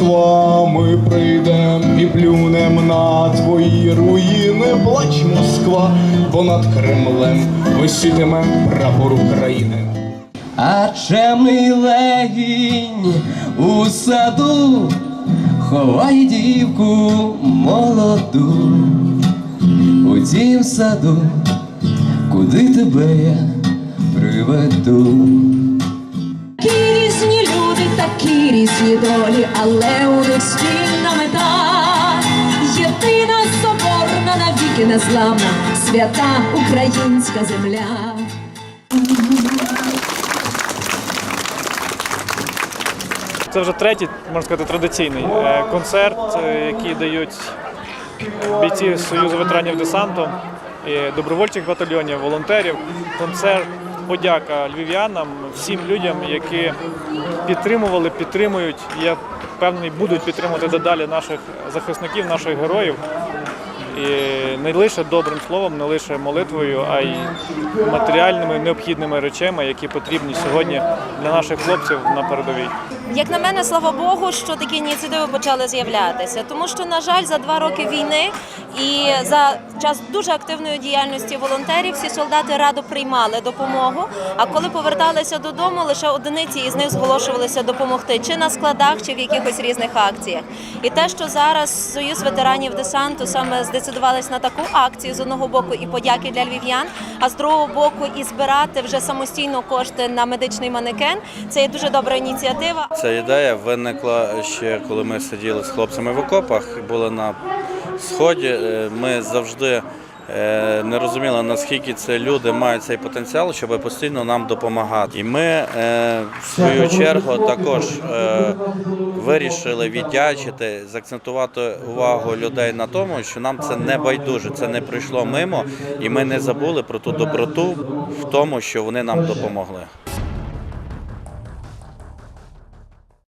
Москва, ми прийдем і плюнем на твої руїни. Плач Москва, бо над Кремлем висітиме прапор України. А чемний легінь у саду ховає дівку молоду у тім саду, куди тебе я приведу. Такі різні долі, але у них спільна мета. Єдина соборна, навіки незламна, свята українська земля. Це вже третій, можна сказати, традиційний е, концерт, е, який дають бійці Союзу ветеранів десанту, добровольчих батальйонів, волонтерів. Концерт подяка львів'янам, всім людям, які підтримували, підтримують. Я впевнений, будуть підтримувати дедалі наших захисників, наших героїв. І не лише добрим словом, не лише молитвою, а й матеріальними необхідними речами, які потрібні сьогодні для наших хлопців на передовій. Як на мене, слава Богу, що такі ініціативи почали з'являтися, тому що, на жаль, за два роки війни і за час дуже активної діяльності волонтерів всі солдати радо приймали допомогу. А коли поверталися додому, лише одиниці із них зголошувалися допомогти чи на складах, чи в якихось різних акціях. І те, що зараз Союз ветеранів десанту саме здецидувались на таку акцію з одного боку і подяки для львів'ян, а з другого боку і збирати вже самостійно кошти на медичний манекен. Це є дуже добра ініціатива. Ця ідея виникла ще коли ми сиділи з хлопцями в окопах, були на сході. Е, Ми завжди е, не розуміли, наскільки це люди мають цей потенціал, щоб постійно нам допомагати. І ми е, в свою чергу також вирішили віддячити, заакцентувати увагу людей на тому, що нам це не байдуже, це не прийшло мимо, і ми не забули про ту доброту в тому, що вони нам допомогли.